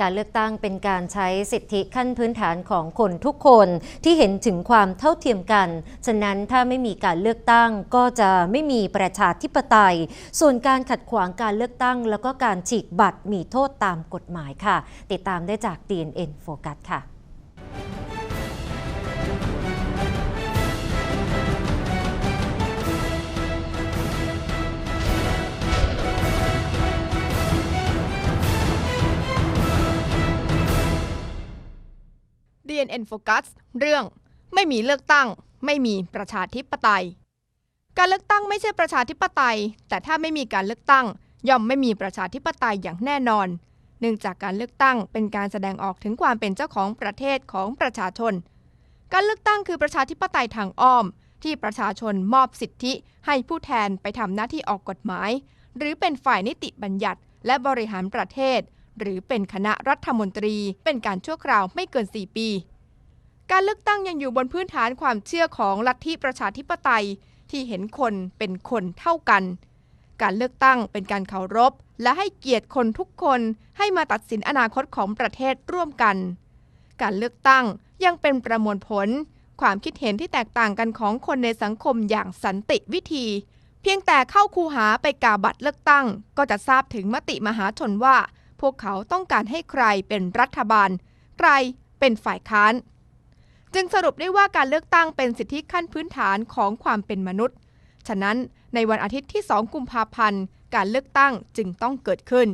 การเลือกตั้งเป็นการใช้สิทธิขั้นพื้นฐานของคนทุกคนที่เห็นถึงความเท่าเทียมกัน ฉะนั้นถ้าไม่มีการเลือกตั้งก็จะไม่มีประชาธิปไตย ส่วนการขัดขวางการเลือกตั้ง แล้วก็การฉีกบัตรมีโทษตามกฎหมายค่ะ ติดตามได้จาก DNN Focus ค่ะ DNN Focus เรื่อง ไม่มีเลือกตั้ง ไม่มีประชาธิปไตย การเลือกตั้งไม่ใช่ประชาธิปไตย แต่ถ้าไม่มีการเลือกตั้ง ย่อมไม่มีประชาธิปไตยอย่างแน่นอน เนื่องจากการเลือกตั้งเป็นการแสดงออกถึงความเป็นเจ้าของประเทศของประชาชน การเลือกตั้งคือประชาธิปไตยทางอ้อม ที่ประชาชนมอบสิทธิ ให้ผู้แทนไปทำหน้าที่ออกกฎหมาย หรือเป็นฝ่ายนิติบัญญัติ และบริหารประเทศ หรือเป็นคณะรัฐมนตรีเป็นการชั่วคราวไม่เกิน 4 ปี การเลือกตั้งยังอยู่บนพื้นฐานความเชื่อของลัทธิประชาธิปไตยที่เห็นคนเป็นคนเท่ากัน การเลือกตั้งเป็นการเคารพ และให้เกียรติคนทุกคนให้มาตัดสินอนาคตของประเทศร่วมกัน การเลือกตั้งยังเป็นประมวลผล ความคิดเห็นที่แตกต่างกันของคนในสังคมอย่างสันติวิธี เพียงแต่เข้าคูหาไปกาบัตรเลือกตั้ง ก็จะทราบถึงมติมหาชนว่า พวกเขาต้องการให้ใครเป็นรัฐบาล ใครเป็นฝ่ายค้าน จึงสรุปได้ว่าการเลือกตั้งเป็นสิทธิขั้นพื้นฐานของความเป็นมนุษย์ ฉะนั้นในวันอาทิตย์ที่ 2 กุมภาพันธ์ การเลือกตั้งจึงต้องเกิดขึ้น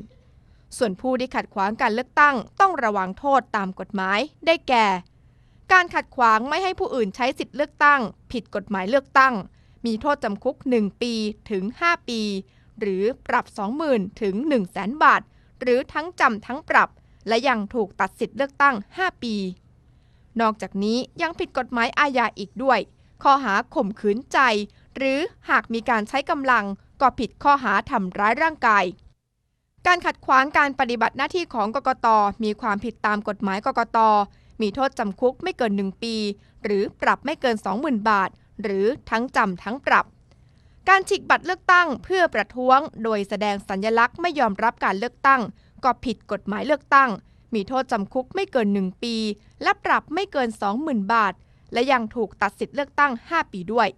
ส่วนผู้ที่ขัดขวางการเลือกตั้งต้องระวังโทษตามกฎหมาย ได้แก่ การขัดขวางไม่ให้ผู้อื่นใช้สิทธิเลือกตั้ง ผิดกฎหมายเลือกตั้ง มีโทษจำคุก 1 ปีถึง 5 ปี หรือปรับ 20,000 ถึง 1 0 0 0 0 บาท หรือทั้งจำทั้งปรับ และยังถูกตัดสิทธิเลือกตั้ง 5 ปี นอกจากนี้ยังผิดกฎหมายอาญาอีกด้วย ข้อหาข่มขืนใจ หรือหากมีการใช้กำลัง ก็ผิดข้อหาทำร้ายร่างกาย การขัดขวางการปฏิบัติหน้าที่ของกกตมีความผิดตามกฎหมายกกตมีโทษจำคุกไม่เกิน 1 ปี หรือปรับไม่เกิน 20,000 บาท หรือทั้งจำทั้งปรับ การฉีกบัตรเลือกตั้งเพื่อประท้วง โดยแสดงสัญลักษณ์ไม่ยอมรับการเลือกตั้ง ก็ผิดกฎหมายเลือกตั้ง มีโทษจำคุกไม่เกิน 1 ปี และปรับไม่เกิน 20,000 บาท และยังถูกตัดสิทธิ์เลือกตั้ง 5 ปีด้วย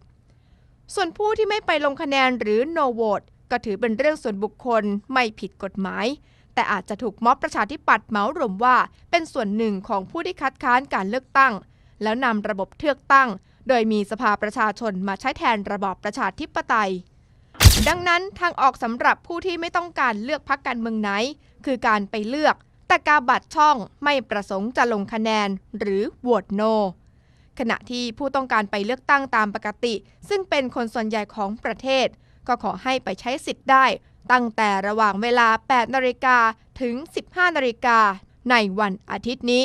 ส่วนผู้ที่ไม่ไปลงคะแนนหรือ no vote ก็ถือเป็นเรื่องส่วนบุคคลไม่ผิดกฎหมาย แต่อาจจะถูกม็อบประชาธิปัตย์เหมารวมว่า เป็นส่วนหนึ่งของผู้ที่คัดค้านการเลือกตั้ง แล้วนำระบบเทือกตั้ง โดยมีสภาประชาชนมาใช้แทนระบอบประชาธิปไตยดังนั้นทางออกสำหรับผู้ที่ไม่ต้องการเลือกพักการเมืองไหน คือการไปเลือก แต่กาบัตรช่องไม่ประสงค์จะลงคะแนนหรือโหวตโน ขณะที่ผู้ต้องการไปเลือกตั้งตามปกติ ซึ่งเป็นคนส่วนใหญ่ของประเทศ ก็ขอให้ไปใช้สิทธิ์ได้ ตั้งแต่ระหว่างเวลา 8 นาฬิกาถึง 15 นาฬิกาในวันอาทิตย์นี้